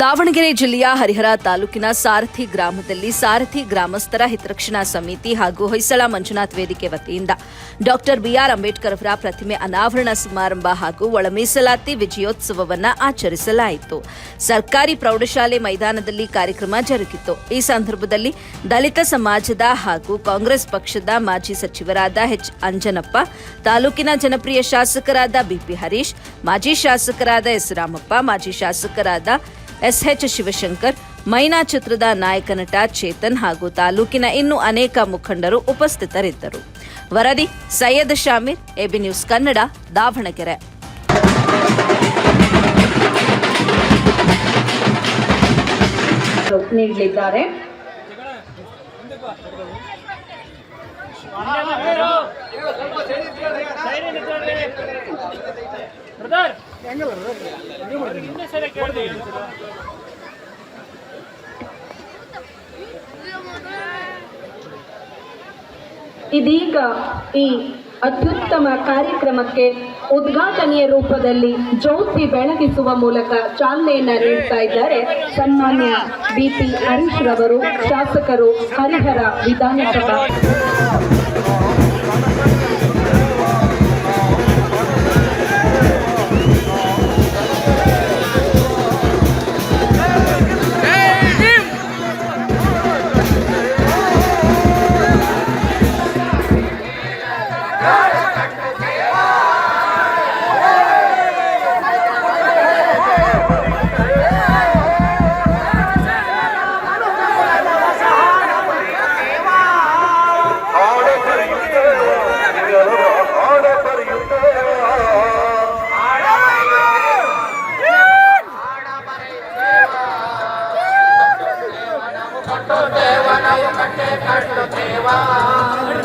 ದಾವಣಗೆರೆ ಜಿಲ್ಲೆಯ ಹರಿಹರ ತಾಲೂಕಿನ ಸಾರಥಿ ಗ್ರಾಮದಲ್ಲಿ ಸಾರಥಿ ಗ್ರಾಮಸ್ಥರ ಹಿತರಕ್ಷಣಾ ಸಮಿತಿ ಹಾಗೂ ಹೊಯ್ಸಳ ಮಂಜುನಾಥ್ ವೇದಿಕೆ ವತಿಯಿಂದ ಡಾಕ್ಟರ್ ಬಿಆರ್ ಅಂಬೇಡ್ಕರ್ ಅವರ ಪ್ರತಿಮೆ ಅನಾವರಣ ಸಮಾರಂಭ ಹಾಗೂ ಒಳ ಮೀಸಲಾತಿ ವಿಜಯೋತ್ಸವವನ್ನು ಆಚರಿಸಲಾಯಿತು. ಸರ್ಕಾರಿ ಪ್ರೌಢಶಾಲೆ ಮೈದಾನದಲ್ಲಿ ಕಾರ್ಯಕ್ರಮ ಜರುಗಿತು. ಈ ಸಂದರ್ಭದಲ್ಲಿ ದಲಿತ ಸಮಾಜದ ಹಾಗೂ ಕಾಂಗ್ರೆಸ್ ಪಕ್ಷದ ಮಾಜಿ ಸಚಿವರಾದ ಎಚ್ ಅಂಜನಪ್ಪ, ತಾಲೂಕಿನ ಜನಪ್ರಿಯ ಶಾಸಕರಾದ ಬಿಪಿ ಹರೀಶ್, ಮಾಜಿ ಶಾಸಕರಾದ ಎಸ್ ರಾಮಪ್ಪ, ಮಾಜಿ ಶಾಸಕರಾದ ಎಸ್ಎಚ್ ಶಿವಶಂಕರ್ ಮೈನಾ ಚಿತ್ರದ ನಾಯಕ ನಟ ಚೇತನ್ ಹಾಗೂ ತಾಲೂಕಿನ ಇನ್ನು ಅನೇಕ ಮುಖಂಡರು ಉಪಸ್ಥಿತರಿದ್ದರು. ವರದಿ ಸೈಯದ್ ಶಾಮೀರ್ ಎಬಿ ನ್ಯೂಸ್ ಕನ್ನಡ ದಾವಣಗೆರೆ. ನೀಡಲಿದ್ದಾರೆ. ಇದೀಗ ಈ ಅತ್ಯುತ್ತಮ ಕಾರ್ಯಕ್ರಮಕ್ಕೆ ಉದ್ಘಾಟನೆಯ ರೂಪದಲ್ಲಿ ಜ್ಯೋತಿ ಬೆಳಗಿಸುವ ಮೂಲಕ ಚಾಲನೆಯನ್ನ ನೀಡ್ತಾ ಇದ್ದಾರೆ ಸನ್ಮಾನ್ಯ ಬಿಪಿ ಹರೀಶ್ ರವರು, ಶಾಸಕರು ಹರಿಹರ ವಿಧಾನಸಭಾ.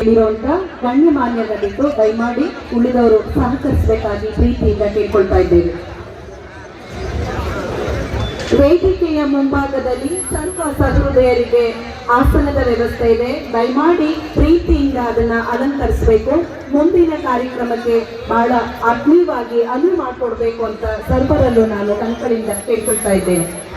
ಇರುವಂತ ಗಣ್ಯಮಾನ್ಯದಲ್ಲಿದ್ದು ದಯಮಾಡಿ ಉಳಿದವರು ಸಹಕರಿಸಬೇಕಾಗಿ ಪ್ರೀತಿಯಿಂದ ಕೇಳ್ಕೊಳ್ತಾ ಇದ್ದೇವೆ. ವೇದಿಕೆಯ ಮುಂಭಾಗದಲ್ಲಿ ಸರ್ವ ಸಹೃದಯರಿಗೆ ಆಸನದ ವ್ಯವಸ್ಥೆ ಇದೆ. ದಯಮಾಡಿ ಪ್ರೀತಿಯಿಂದ ಅದನ್ನ ಅಲಂಕರಿಸಬೇಕು. ಮುಂದಿನ ಕಾರ್ಯಕ್ರಮಕ್ಕೆ ಬಹಳ ಆತ್ಮೀಯವಾಗಿ ಅನುವು ಮಾಡಿಕೊಡ್ಬೇಕು ಅಂತ ಸರ್ವರಲ್ಲೂ ನಾನು ಕಣ್ಕಳಿಂದ ಕೇಳ್ಕೊಳ್ತಾ ಇದ್ದೇನೆ.